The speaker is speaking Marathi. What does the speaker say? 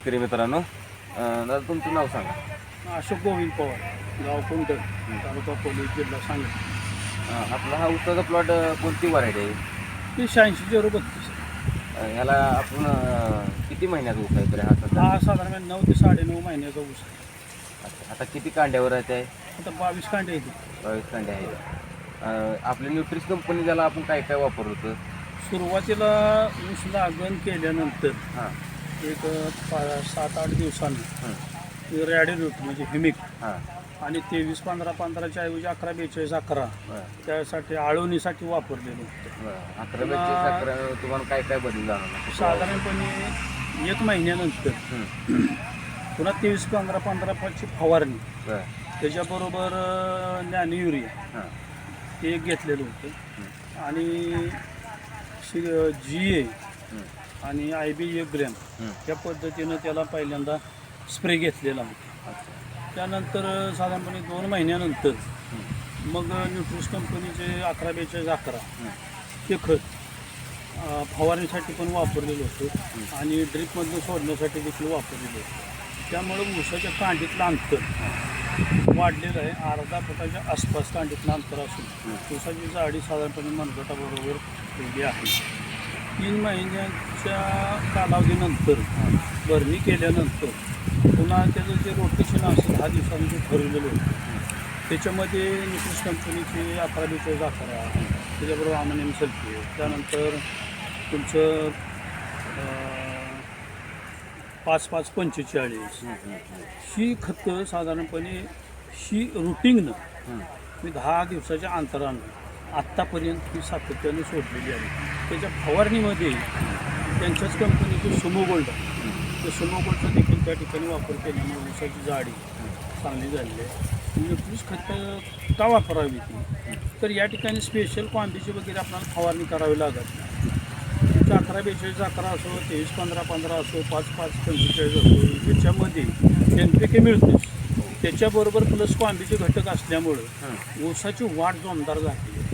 शेतकरी मित्रांनो अं, दादा तुमचं नाव सांगा. अशोक गोविंद पवार गाव कुंटल तालुका पोलीस जिल्हा सांगली. अं, आपला हा उसाचा प्लॉट कोणती व्हरायटी आहे? ती शहाऐंशी झिरो बत्तीस अं, ह्याला आपण अं, किती महिन्यात ऊस आहे तरी हा सध्या? हा साधारण नऊ ते साडेनऊ महिन्याचा ऊस आहे. अच्छा. आता किती कांड्यावर आहे ते? आता बावीस कांडे येते बावीस कांडे आहेत. अं, आपल्या न्यूट्रिस कंपनी ज्याला आपण काय काय वापरत? होतं सुरुवातीला ऊस लागण केल्यानंतर हां. एक पा- सात आठ दिवसांनी हं. रॅडी रूट म्हणजे हिमिक हां. आणि तेवीस पंधरा पंधराच्या ऐवजी अकरा बेचाळीस अकरा. त्यासाठी आळवणीसाठी वापरलेलं होतं. अकरा बेचाळीस अकरा तुम्हाला काय काय बदल साधारणपणे एक महिन्यानंतर. पुन्हा तेवीस पंधरा पंधरा पाचची फवारणी. बरं त्याच्याबरोबर अं, ज्ञानी युरिया. हां. ते एक घेतलेलं होतं. आणि जी ए. आणि आय बी एक ग्रॅम हं. या पद्धतीनं त्याला पहिल्यांदा स्प्रे घेतलेला होता. त्यानंतर साधारणपणे दोन महिन्यानंतर. मग न्यूट्रिस कंपनीचे अकरा बेचाळीस अकरा. ते खत फवारणीसाठी पण वापरलेलं होतं आणि ड्रिपमधून सोडण्यासाठी देखील वापरलेलं होतं. त्यामुळं ऊसाच्या कांडीतलं अंतर वाढलेलं आहे. अर्धा फुटाच्या आसपास कांडीतलं अंतर असून ऊसाची जाडी साधारणपणे मनगटाबरोबर ठेवली आहे. तीन महिन्याच्या कालावधीनंतर भरणी केल्यानंतर पुन्हा त्याचं जे रोटेशन असं दहा दिवसांनी जे ठरवलेलं होतं त्याच्यामध्ये निकृष्ट कंपनीचे अकरा बेचाळीस अकरा त्याच्याबरोबर अमोनियम सल्फेट त्यानंतर तुमचं पाच पाच पंचेचाळीस. हं, खतं साधारणपणे ही रुटीननं. मी दहा दिवसाच्या अंतरानं आत्तापर्यंत ही सातत्याने सोडलेली आहे. त्याच्या फवारणीमध्ये त्यांच्याच कंपनीचे सुमो गोल्ड आहे. त्या सुमो गोल्डचा देखील त्या ठिकाणी वापर केल्यामुळे ऊसाची जाडी चांगली झालेली आहे. न्यूट्रिस खतं का वापरावी? ती तर या ठिकाणी स्पेशल क्वांटिटी वगैरे आपल्याला फवारणी करावी लागत नाही. अकरा बेचाळीस अकरा असो तेवीस पंधरा पंधरा असो पाच पाच पंचेचाळीस असो याच्यामध्ये एन पी के मिळतेच त्याच्याबरोबर प्लस क्वांटिटी घटक असल्यामुळं. ऊसाची वाढ जोमदार झाली